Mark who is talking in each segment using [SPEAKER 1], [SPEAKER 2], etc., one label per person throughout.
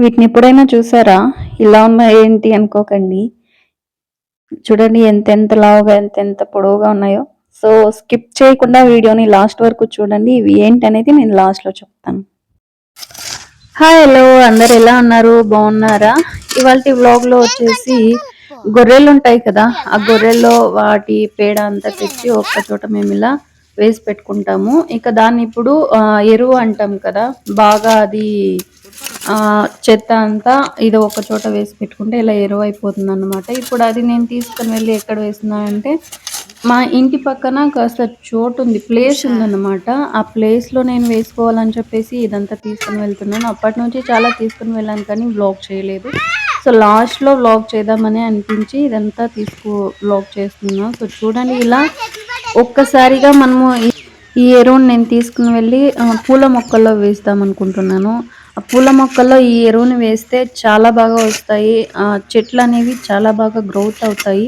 [SPEAKER 1] వీటిని ఎప్పుడైనా చూసారా? ఇలా ఉన్నాయి ఏంటి అనుకోకండి. చూడండి ఎంత ఎంత లావుగా ఎంత ఎంత పొడవుగా ఉన్నాయో. సో స్కిప్ చేయకుండా వీడియోని లాస్ట్ వరకు చూడండి. ఇవి ఏంటి అనేది నేను లాస్ట్లో చెప్తాను. Hi hello. అందరు ఎలా ఉన్నారు? బాగున్నారా? ఇవాళ వ్లాగ్లో వచ్చేసి గొర్రెలు ఉంటాయి కదా. ఆ గొర్రెల్లో వాటి పేడ అంతా తెచ్చి ఒక్క చోట మేము ఇలా వేసి పెట్టుకుంటాము. ఇక దాన్ని ఇప్పుడు ఎరువు అంటాం కదా. బాగా అది చెత్త అంతా ఇది ఒక చోట వేసి పెట్టుకుంటే ఇలా ఎరువు అయిపోతుంది అనమాట ఇప్పుడు అది నేను తీసుకుని వెళ్ళి ఎక్కడ వేస్తున్నానంటే మా ఇంటి పక్కన కాస్త చోటు ఉంది ప్లేస్ ఉందన్నమాట. ఆ ప్లేస్లో నేను వేసుకోవాలని చెప్పేసి ఇదంతా తీసుకుని వెళ్తున్నాను. అప్పటి నుంచి చాలా తీసుకుని వెళ్ళాను కానీ బ్లాక్ చేయలేదు. సో లాస్ట్లో బ్లాక్ చేద్దామని అనిపించి ఇదంతా తీసుకు బ్లాక్ చేస్తున్నాను సో చూడండి ఇలా ఒక్కసారిగా మనము ఈ ఎరువుని నేను తీసుకుని వెళ్ళి పూల మొక్కల్లో వేస్తాం అనుకుంటున్నాను ఆ పూల మొక్కల్లో ఈ ఎరువుని వేస్తే చాలా బాగా వస్తాయి. ఆ చెట్లు అనేవి చాలా బాగా గ్రోత్ అవుతాయి.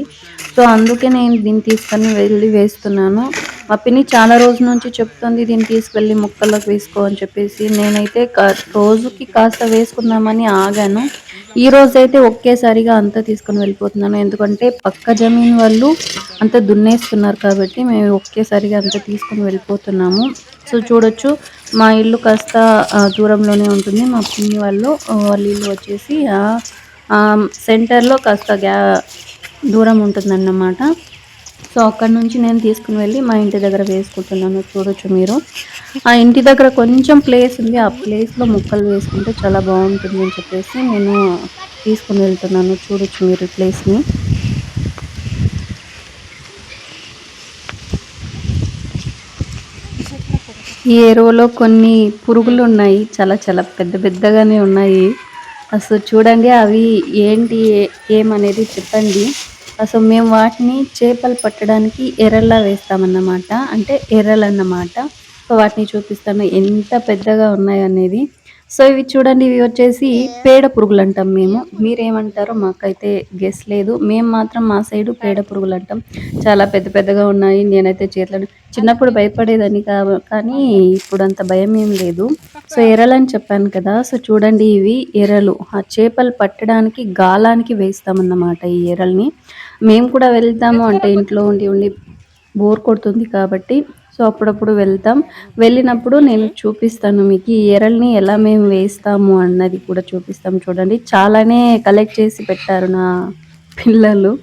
[SPEAKER 1] సో అందుకే నేను దీన్ని తీసుకొని వెళ్ళి వేస్తున్నాను. మా పిన్ని చాలా రోజుల నుంచి చెప్తుంది దీన్ని తీసుకెళ్ళి ముక్కల్లోకి వేసుకో అని చెప్పేసి. నేనైతే రోజుకి కాస్త వేసుకుందామని ఆగాను. ఈ రోజు అయితే ఒకేసారిగా అంతా తీసుకొని వెళ్ళిపోతున్నాను. ఎందుకంటే పక్క జమీన్ వాళ్ళు అంతా దున్నేస్తున్నారు కాబట్టి మేము ఒకేసారిగా అంతా తీసుకొని వెళ్ళిపోతున్నాము. సో చూడొచ్చు మా ఇల్లు కాస్త దూరంలోనే ఉంటుంది. మా పిన్ని వాళ్ళు వాళ్ళ ఇల్లు వచ్చేసి సెంటర్లో కాస్త గ్యా దూరం ఉంటుందన్నమాట. సో అక్కడి నుంచి నేను తీసుకుని వెళ్ళి మా ఇంటి దగ్గర వేసుకుంటున్నాను చూడొచ్చు మీరు. ఆ ఇంటి దగ్గర కొంచెం ప్లేస్ ఉంది ఆ ప్లేస్లో ముక్కలు వేసుకుంటే చాలా బాగుంటుంది అని చెప్పేసి నేను తీసుకుని వెళ్తున్నాను. చూడొచ్చు మీరు ప్లేస్ని ఈ ఎరువులో కొన్ని పురుగులు ఉన్నాయి చాలా చాలా పెద్ద పెద్దగానే ఉన్నాయి. అసలు చూడండి అవి ఏంటి ఏమనేది చెప్పండి. సో మేము వాటిని చేపలు పట్టడానికి ఎర్రలా వేస్తామన్నమాట. అంటే ఎర్రలు అన్నమాట సో వాటిని చూపిస్తాను ఎంత పెద్దగా ఉన్నాయి అనేది సో ఇవి చూడండి ఇవి వచ్చేసి పేడ పురుగులు అంటాం మేము. మీరేమంటారో మాకైతే గెస్ లేదు. మేము మాత్రం మా సైడు పేడ పురుగులు అంటాం చాలా పెద్ద పెద్దగా ఉన్నాయి. నేనైతే చేతులను చిన్నప్పుడు భయపడేదని కానీ ఇప్పుడు అంత భయం ఏం లేదు. సో ఎరలని చెప్పాను కదా. సో చూడండి ఇవి ఎరలు ఆ చేపలు పట్టడానికి గాలానికి వేస్తామన్నమాట ఈ ఎరల్ని మేము కూడా వెళ్తాము అంటే ఇంట్లో ఉండి ఉండి బోర్ కొడుతుంది కాబట్టి సో అప్పుడప్పుడు వెళ్తాం. వెళ్ళినప్పుడు నేను చూపిస్తాను మీకు ఈ ఎరల్ని ఎలా మేము వేస్తాము అన్నది కూడా చూపిస్తాం. చూడండి చాలానే కలెక్ట్ చేసి పెట్టారు నా పిల్లలు.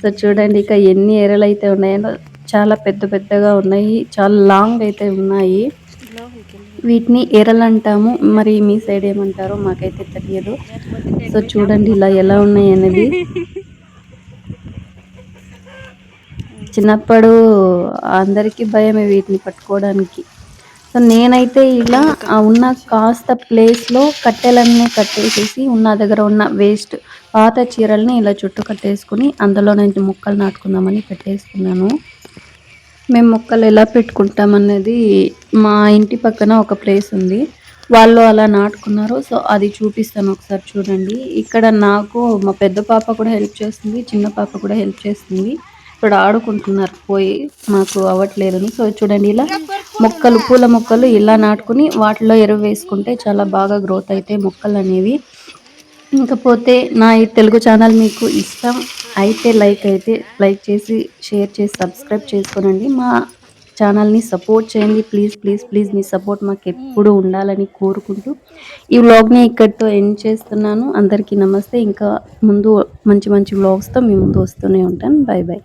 [SPEAKER 1] సో చూడండి ఇక ఎన్ని ఎరలు అయితే ఉన్నాయో చాలా పెద్ద పెద్దగా ఉన్నాయి చాలా లాంగ్ అయితే ఉన్నాయి. వీటిని ఎరలు అంటాము. మరి మీ సైడ్ ఏమంటారో మాకైతే తెలియదు. సో చూడండి ఇలా ఎలా ఉన్నాయి అనేది. చిన్నప్పుడు అందరికీ భయమే వీటిని పట్టుకోవడానికి. సో నేనైతే ఇలా ఉన్న కాస్త ప్లేస్లో కట్టెలన్నీ కట్టేసేసి ఉన్న దగ్గర ఉన్న వేస్ట్ పాత చీరల్ని ఇలా చుట్టూ కట్టేసుకుని అందులో నేను మొక్కలు నాటుకుందామని పెట్టేసుకున్నాను. మేము మొక్కలు ఎలా పెట్టుకుంటాం అనేది మా ఇంటి పక్కన ఒక ప్లేస్ ఉంది. వాళ్ళు అలా నాటుకున్నారు. సో అది చూపిస్తాను ఒకసారి చూడండి. ఇక్కడ నాకు మా పెద్ద పాప కూడా హెల్ప్ చేస్తుంది చిన్న పాప కూడా హెల్ప్ చేస్తుంది. ఇక్కడ ఆడుకుంటున్నారు. పోయి మాకు అవ్వట్లేదని. సో చూడండి ఇలా మొక్కలు పూల మొక్కలు ఇలా నాటుకుని వాటిలో ఎరువు వేసుకుంటే చాలా బాగా గ్రోత్ అయితే మొక్కలు అనేవి. ఇంకపోతే నా ఈ తెలుగు ఛానల్ మీకు ఇష్టం అయితే లైక్ అయితే లైక్ చేసి షేర్ చేసి సబ్స్క్రైబ్ చేసుకోనండి. మా ఛానల్ని సపోర్ట్ చేయండి. ప్లీజ్ ప్లీజ్ ప్లీజ్ మీ సపోర్ట్ మాకు ఎప్పుడు ఉండాలని కోరుకుంటూ ఈ వ్లాగ్ని ఇక్కడితో ఎండ్ చేస్తున్నాను. అందరికీ నమస్తే. ఇంకా ముందు మంచి మంచి వ్లాగ్స్తో మీ ముందు వస్తూనే ఉంటాను. Bye bye